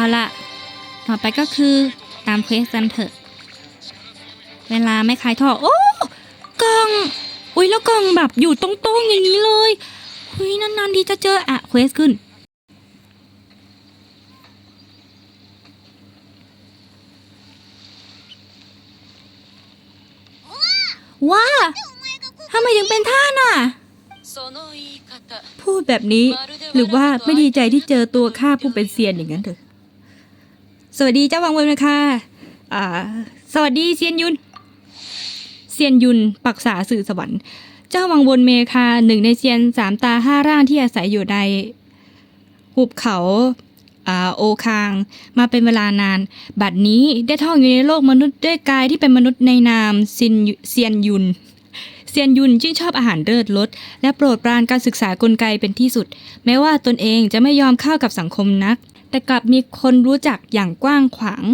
เอาละต่อไปก็คือตามเควสกันเถอะ เวลาไม่คลายท่อ โอ้กล่อง อุ้ยแล้วกล่องแบบอยู่ตรงๆอย่างนี้เลยอุ้ยนานๆที่จะเจออะเควสขึ้นว่าทำไมถึงเป็นท่าน่ะ พูดแบบนี้ หรือว่าไม่ดีใจที่เจอตัวข้าผู้เป็นเซียนอย่างนั้นเถอะ สวัสดีเจ้าวังเวินนะคะอ่าสวัสดีเซียนยุน เซียนยุนปักษาสื่อสวรรค์ เจ้าวังวนเมคาหนึ่งในเซียนสามตาห้าร่างที่อาศัยอยู่ในหุบเขาอ่าโอคางมาเป็นเวลานาน บัดนี้ได้ท่องอยู่ในโลกมนุษย์ด้วยกายที่เป็นมนุษย์ในนามซินเซียนยุน เซียนยุนชื่นชอบอาหารเลิศรสและโปรดปรานการศึกษากลไกเป็นที่สุด แม้ว่าตนเองจะไม่ยอมเข้ากับสังคมนัก แต่กลับมีคนรู้จักอย่างกว้างขวาง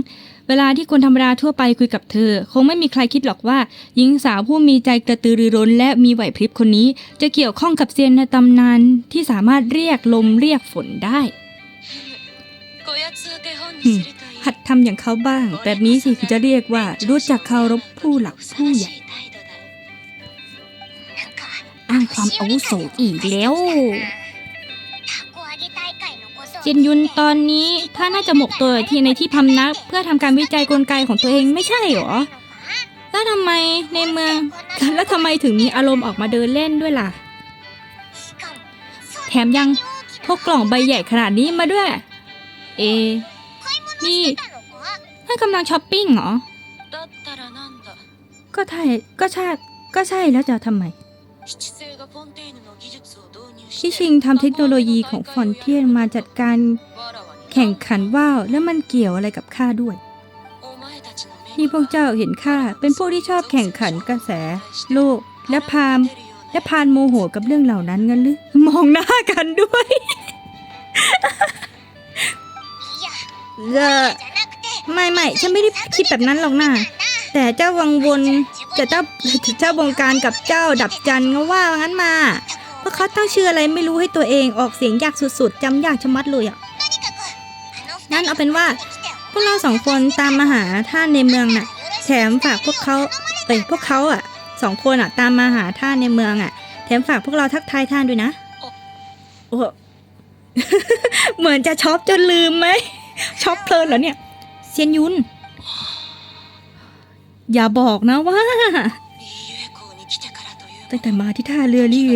เวลาที่คนธรรมดาทั่วไปคุยกับเธอ คงไม่มีใครคิดหรอกว่า หญิงสาวผู้มีใจกระตือรือร้นและมีไหวพริบคนนี้ จะเกี่ยวข้องกับเซียนในตำนานที่สามารถเรียกลมเรียกฝนได้หัดทำอย่างเขาบ้าง แบบนี้สิถึงจะเรียกว่ารู้จักเคารพผู้หลักผู้ใหญ่อ้างความอาวุโสอีกแล้วเจนยุนตอนนี้ถ้าน่าจะหมกตัวอยู่ที่ในที่พำนัก เพื่อทำการวิจัยกลไกของตัวเองไม่ใช่หรอ แล้วทำไมในเมือง แล้วทำไมถึงมีอารมณ์ออกมาเดินเล่นด้วยล่ะ แถมยังพกกล่องใบใหญ่ขนาดนี้มาด้วย เอ นี่ท่านกำลังช้อปปิ้งเหรอ ก็ใช่ก็ใช่ก็ใช่แล้วจะทำไม ที่ชิงทำเทคโนโลยีของฟอนเทียนมาจัดการแข่งขันว่าวแล้วมันเกี่ยวอะไรกับข้าด้วยนี่พวกเจ้าเห็นข้าเป็นพวกที่ชอบแข่งขันกระแส โลกและพาม และพานโมโหกับเรื่องเหล่านั้นงั้นหรือมองหน้ากันด้วยเออไม่ไม่ฉันไม่ได้คิดแบบนั้นหรอกนะแต่เจ้าวังวนจะเจ้าเจ้าวงการกับเจ้าดับจันทร์ก็ว่างั้นมา เพราะเขาตั้งชื่ออะไรไม่รู้ให้ตัวเองออกเสียงยากสุดๆจำยากชะมัดเลยอะงั้นเอาเป็นว่าพวกเราสองคนตามมาหาท่านในเมืองน่ะ แถมฝากพวกเขาเอ้ยพวกเขาอะสองคนอะตามมาหาท่านในเมืองอะ แถมฝากพวกเราทักทายท่านด้วยนะโอ้เหมือนจะช็อปจนลืมไหมช็อปเพลินเหรอเนี่ยเซียนยุน อย่าบอกนะว่า ตั้งแต่มาที่ท่าเรือลี่เว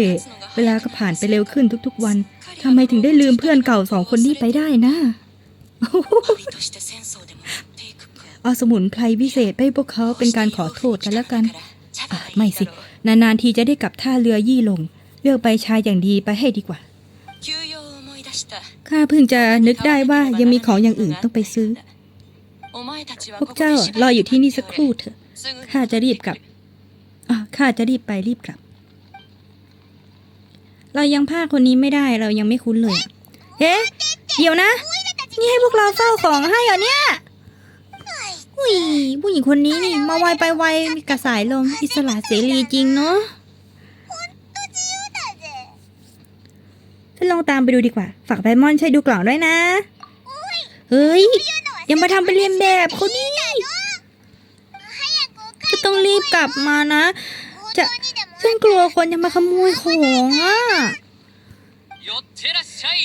เวลาก็ผ่านไปเร็วขึ้นทุกๆวันทำไมถึงได้ลืมเพื่อนเก่าสองคนนี้ไปได้นะเอาสมุนไพรวิเศษไปให้พวกเขาเป็นการขอโทษกันแล้วกันอะไม่สิ นานๆทีจะได้กลับท่าเรือยี่ลง เลือกใบชาอย่างดีไปให้ดีกว่าข้าเพิ่งจะนึกได้ว่ายังมีของอย่างอื่นต้องไปซื้อ พวกเจ้ารออยู่ที่นี่สักครู่เถอะข้าจะรีบกลับอะ ข้าจะรีบไปรีบกลับ เรายังพาคนนี้ไม่ได้เรายังไม่คุ้นเลยเอ๊ะเดี๋ยวนะ นี่ให้พวกเราเฝ้าของให้เหรอเนี่ยอุ้ยผู้หญิงคนนี้นี่มาไวไปไวมีกระสายลมอิสระเสรีจริงเนาะฉันลองตามไปดูดีกว่า ฝากไบมอนช่วยดูกล่องด้วยนะ เฮ้ยอย่ามาทำเป็นเรียนแบบเขาดิจะต้องรีบกลับมานะ จะฉันกลัวคนจะมาขโมยของอะ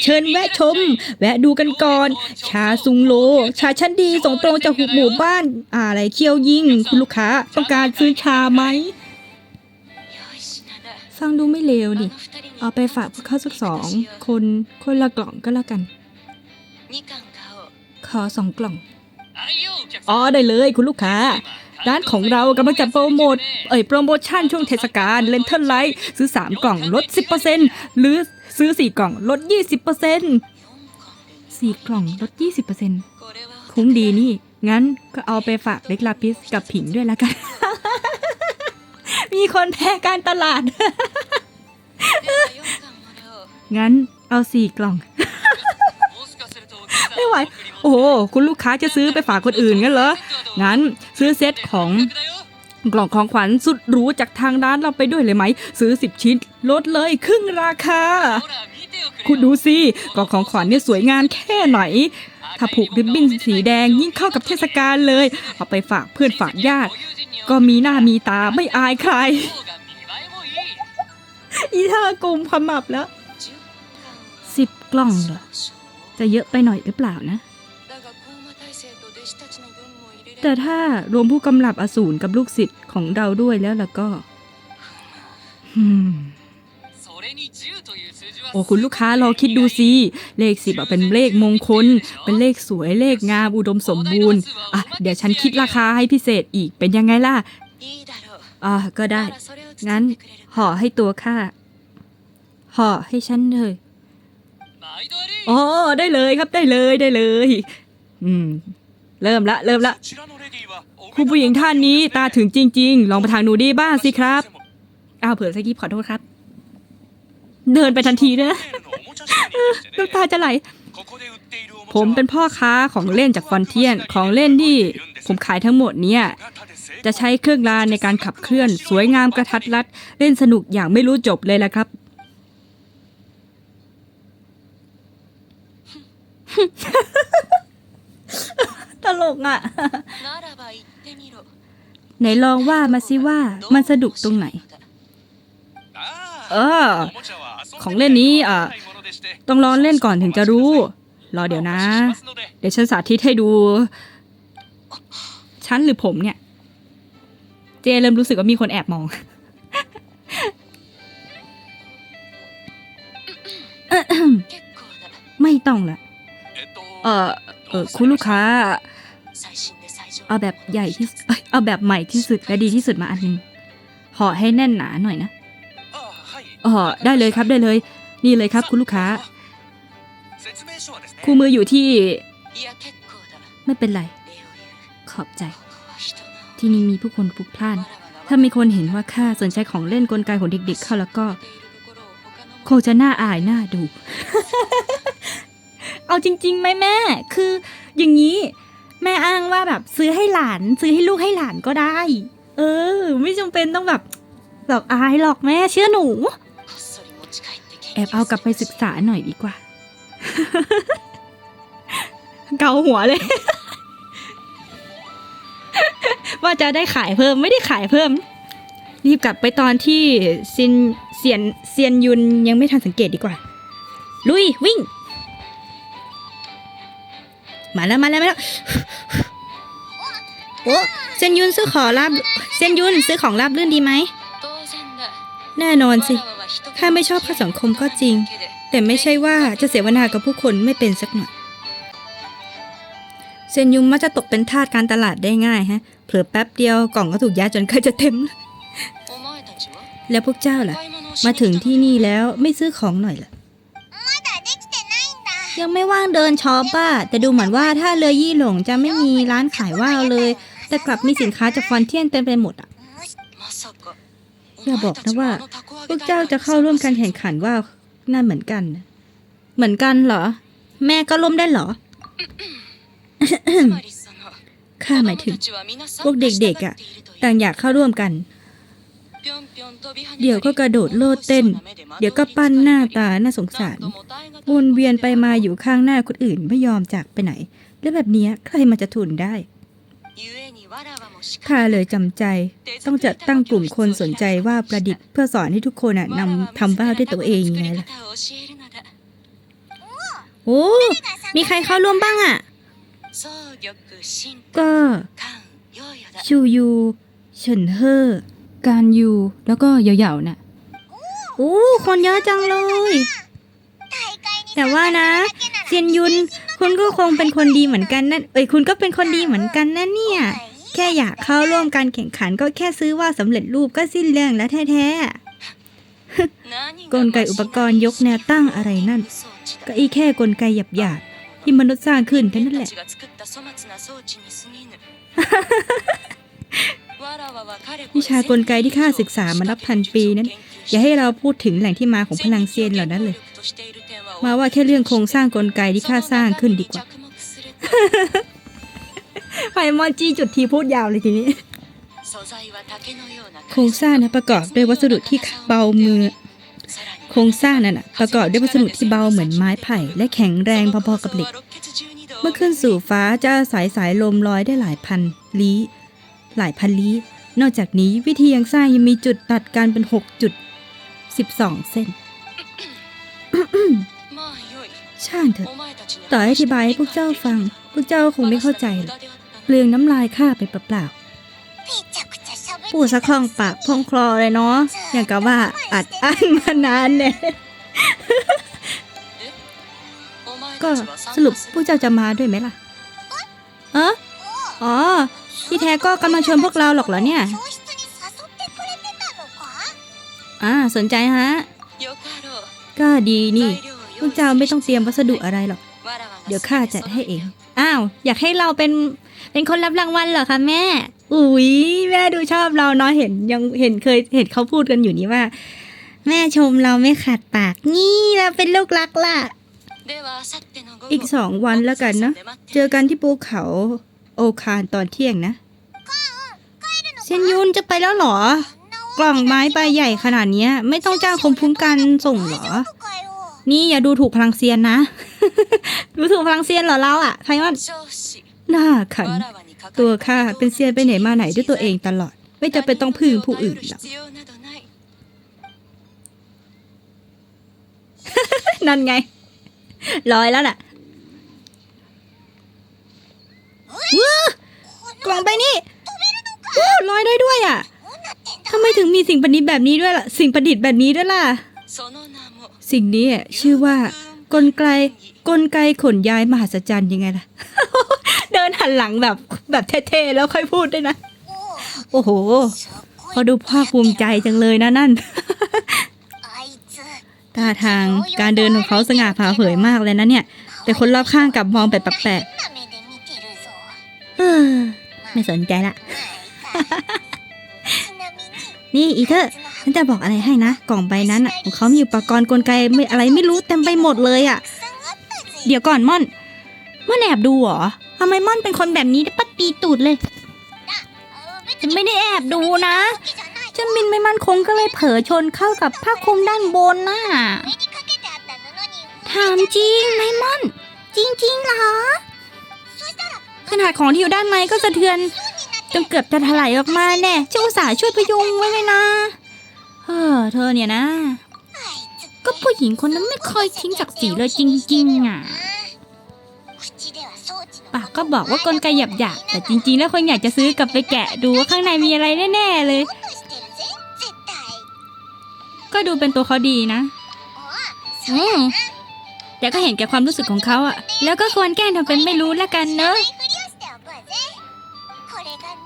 เชิญแวะชม แวะดูกันก่อน ชาซุงโล ชาชั้นดีส่งตรงจากหุบหมู่บ้าน อะไรเคียวยิ่ง คุณลูกค้าต้องการซื้อชาไหม ฟังดูไม่เลวดิ เอาไปฝากพวกเขาสักสอง คนคนละกล่องก็แล้วกัน ขอสองกล่องอ๋อได้เลยคุณลูกค้า ร้านของเรากำลังจัดโปรโมทเอ่ยโปรโมชั่นช่วงเทศกาลเลนเทอร์ไลท์ซื้อ 3 กล่องลด 10%หรือซื้อ 4 กล่องลด 20% 4 กล่องลด 20%คุ้มดีนี่ งั้นก็เอาไปฝากเล็กลาปิสกับผิงด้วยละกัน มีคนแพ้การตลาด งั้นเอาสี่กล่องไม่ไหว โอ้โห คุณลูกค้าจะซื้อไปฝากคนอื่นงั้นเหรอ งั้น ซื้อเซตของกล่องของขวัญสุดหรูจากทางร้านเราไปด้วยเลยไหม ซื้อ 10 ชิ้นลดเลยครึ่งราคา คุณดูสิกล่องของขวัญเนี่ยสวยงามแค่ไหน ถ้าผูกริบบิ้นสีแดงยิ่งเข้ากับเทศกาลเลย เอาไปฝากเพื่อนฝากญาติ ก็มีหน้ามีตาไม่อายใคร อีท่ากลุ่มขมับแล้วสิบกล่องเหรอจะเยอะไปหน่อยหรือเปล่านะ แต่ถ้ารวมผู้กำลับอสูรกับลูกศิษย์ของเราด้วยแล้วล่ะก็อืมโอ้คุณลูกค้าลองคิดดูสิ เลขสิบเป็นเลขมงคล เป็นเลขสวยเลขงามอุดมสมบูรณ์ อะ เดี๋ยวฉันคิดราคาให้พิเศษอีกเป็นยังไงล่ะ อ่าก็ได้ งั้น ห่อให้ตัวข้า ห่อให้ฉันเลยอ๋อได้เลยครับได้เลยได้เลย อืม เริ่มละเริ่มละคุณผู้หญิงท่านนี้ตาถึงจริง ๆ ลองไปทางหนูดีบ้างสิครับอ้าวเผื่อสกิปขอโทษครับ เดินไปทันทีเลยนะน้ำตาจะไหลผมเป็นพ่อค้าของเล่นจากฟอนเทียนของเล่นที่ผมขายทั้งหมดเนี่ยจะใช้เครื่องรางในการขับเคลื่อน สวยงามกระทัดรัด เล่นสนุกอย่างไม่รู้จบเลยละครับต ลกอะ ไหนลองว่ามาสิว่ามันสนุกตรงไหน เออ ของเล่นนี้อะต้องลองเล่นก่อนถึงจะรู้ รอเดี๋ยวนะ เดี๋ยวฉันสาธิตให้ดู ฉันหรือผมเนี่ย เจเริ่มรู้สึกว่ามีคนแอบมองไม่ต้องละ เออเออคุณลูกค้า เอาแบบใหญ่ที่เอาแบบใหม่ที่สุดและดีที่สุดมาอันหนึงห่อให้แน่นหนาหน่อยนะอ๋อได้เลยครับได้เลย นี่เลยครับคุณลูกค้า คู่มืออยู่ที่ ไม่เป็นไร ขอบใจ ที่นี่มีผู้คนพลุกพล่าน ถ้ามีคนเห็นว่าข้าสนใจของเล่นกลไกของเด็ก ๆ เข้าแล้วก็ คงจะน่าอายน่าดู เอาจริงๆไหมแม่ คืออย่างนี้ แม่อ้างว่าแบบซื้อให้หลาน ซื้อให้ลูกให้หลานก็ได้ เออ ไม่จำเป็นต้องแบบแบบอายหรอกแม่เชื่อหนู แอบเอากลับไปศึกษาหน่อยดีกว่า เกาหัวเลย ว่าจะได้ขายเพิ่มไม่ได้ขายเพิ่ม รีบกลับไปตอนที่ซินเซียนเซียนยุนยังไม่ทันสังเกตดีกว่า ลุยวิ่ง มาแล้วมาแล้วมาแล้ว โอ้เซนยุนซื้อของรับเซนยุนซื้อของรับลื่นดีไหม แน่นอนสิ ข้าไม่ชอบข้าสังคมก็จริง แต่ไม่ใช่ว่าจะเสวนากับผู้คนไม่เป็นสักหน่อย เซนยุงมักจะตกเป็นทาสการตลาดได้ง่ายฮะ เผลอแป๊บเดียวกล่องก็ถูกยัดจนใกล้จะเต็ม แล้วพวกเจ้าล่ะ มาถึงที่นี่แล้วไม่ซื้อของหน่อยล่ะ ยังไม่ว่างเดินช็อปป้าแต่ดูเหมือนว่าถ้าเรือยี่หลงจะไม่มีร้านขายว่าวเลย แต่กลับมีสินค้าจากฟอนเทียนเต็มไปหมดอะอย่าบอกนะว่า พวกเจ้าจะเข้าร่วมการแข่งขันว่าวนั่นเหมือนกัน เหมือนกันเหรอ แม่ก็ร่วมได้เหรอข้าหมายถึง พวกเด็กๆอะ ต่างอยากเข้าร่วมกัน เดี๋ยวก็กระโดดโลดเต้น เดี๋ยวก็ปั้นหน้าตาน่าสงสาร วนเวียนไปมาอยู่ข้างหน้าคนอื่นไม่ยอมจากไปไหน แล้วแบบนี้ใครมันจะทุนได้ข้าเลยจำใจต้องจัดตั้งกลุ่มคนสนใจว่าประดิษฐ์เพื่อสอนให้ทุกคนอะนำทำว่าวด้วยตัวเองยังไงล่ะโอ้มีใครเข้าร่วมบ้างอะ ก็ ชูยูเฉินเฮอ การยูแล้วก็เหยาๆน่ะโอ้คนเยอะจังเลย แต่ว่านะเซียนยุน คุณก็คงเป็นคนดีเหมือนกันนั่นเอ้ยคุณก็เป็นคนดีเหมือนกันนะเนี่ย แค่อยากเข้าร่วมการแข่งขันก็แค่ซื้อว่าสำเร็จรูปก็สิ้นเรื่องแล้วแท้ๆกลไกอุปกรณ์ยกแนวตั้งอะไรนั่น ก็อีแค่กลไกหยาบๆที่มนุษย์สร้างขึ้นเท่านั้นแหละ วิชากลไกที่ข้าศึกษามานับพันปีนั้น อย่าให้เราพูดถึงแหล่งที่มาของพลังเซียนเหล่านั้นเลย มาว่าแค่เรื่องโครงสร้างกลไกที่ข้าสร้างขึ้นดีกว่าไฟมอนจีจุดทีพูดยาวเลยทีนี้โครงสร้างนะประกอบด้วยวัสดุที่เบามือ โครงสร้างนั่นนะประกอบด้วยวัสดุที่เบาเหมือนไม้ไผ่ และแข็งแรงพอๆกับเหล็ก เมื่อขึ้นสู่ฟ้าจะอายสายลมลอยได้หลายพันลี้ หลายพันลี้ นอกจากนี้วิธียังสร้างยังมีจุดตัดกันเป็น 6 จุด 12 เส้น ช่างเถอะ ต่ออธิบายให้พวกเจ้าฟัง พวกเจ้าคงไม่เข้าใจหรอกเปลืองน้ำลายข้าไปเปล่าๆพูดสะคล่องปากพองคลอเลยเนาะ อย่างกับว่าอัดอั้นมานานเนี่ยก็สรุปพวกเจ้าจะมาด้วยไหมล่ะ เอออ๋อ ที่แท้ก็กำลังชวนพวกเราหรอกเหรอเนี่ย อ่าสนใจฮะ ก็ดีนี่ พวกเจ้าไม่ต้องเตรียมวัสดุอะไรหรอก เดี๋ยวข้าจัดให้เอง อ้าว อยากให้เราเป็น เป็นคนรับรางวัลเหรอคะแม่ อุ๊ย แม่ดูชอบเราเนาะเห็นยังเห็นเคยเห็นเขาพูดกันอยู่นี่ว่า แม่ชมเราไม่ขาดปาก นี่เราเป็นลูกรักล่ะ อีกสองวันแล้วกันนะ เจอกันที่ภูเขา โอคานตอนเที่ยงนะ เซนยุนจะไปแล้วเหรอ กล่องไม้ใบใหญ่ขนาดเนี้ยไม่ต้องจ้างคมคุ้มกันส่งเหรอ นี่อย่าดูถูกพลังเซียนนะ ดูถูกพลังเซียนเหรอเราอะไพมอนหน้าขัน ตัวข้าเป็นเซียนไปไหนมาไหนด้วยตัวเองตลอด ไม่จำเป็นต้องพึ่งผู้อื่นหรอกนั่นไงลอยแล้วน่ะว้า กล่องใบนี้ว้าวลอยได้ด้วยอะทำไมถึงมีสิ่งประดิษฐ์แบบนี้ด้วยล่ะ สิ่งประดิษฐ์แบบนี้ด้วยล่ะ สิ่งนี้ชื่อว่ากลไกกลไกขนย้ายมหัศจรรย์ยังไงล่ะ เดินหันหลังแบบแบบเท่ๆแล้วค่อยพูดด้วยนะ โอ้โหพอดูภาคภูมิใจจังเลยนะนั่นท่าทางการเดินของเขาสง่าผ่าเผยมากเลยนะเนี่ย แต่คนรอบข้างกลับมองแบบแปลกๆ เออไม่สนใจละ นี่อีเธอฉันจะบอกอะไรให้นะ กล่องใบนั้นอะของเขามีอุปกรณ์กลไกไม่อะไรไม่รู้เต็มไปหมดเลยอะ เดี๋ยวก่อนม่อนม่อนแอบดูเหรอทำไมม่อนเป็นคนแบบนี้ได้ปัดตีตูดเลยฉันไม่ได้แอบดูนะเจ้ามินไม่มั่นคงก็เลยเผลอชนเข้ากับผ้าคลุมด้านบนน่ะถามจริงไหมม่อน จริงๆเหรอ ขนาดของที่อยู่ด้านในก็สะเทือนจนเกือบจะถลายออกมาแน่ช่วยอุตส่าห์ช่วยพยุงไว้เลยนะเออเธอเนี่ยนะ ก็ผู้หญิงคนนั้นไม่เคยทิ้งศักดิ์ศรีเลยจริงๆอะปากก็บอกว่ากลไกหยาบๆแต่จริงๆ แล้วคนอยากจะซื้อกลับไปแกะดูว่าข้างในมีอะไรแน่ๆเลย ก็ดูเป็นตัวเขาดีนะอืมแต่ก็เห็นแก่ความรู้สึกของเขาอะแล้วก็ควรแกล้งทำเป็นไม่รู้ละกันเนอะ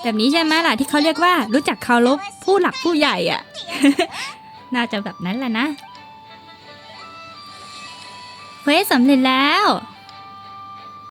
แบบนี้ใช่ไหมล่ะที่เขาเรียกว่ารู้จักเคารพผู้หลักผู้ใหญ่อะ น่าจะแบบนั้นแหละนะเควสสำเร็จแล้ว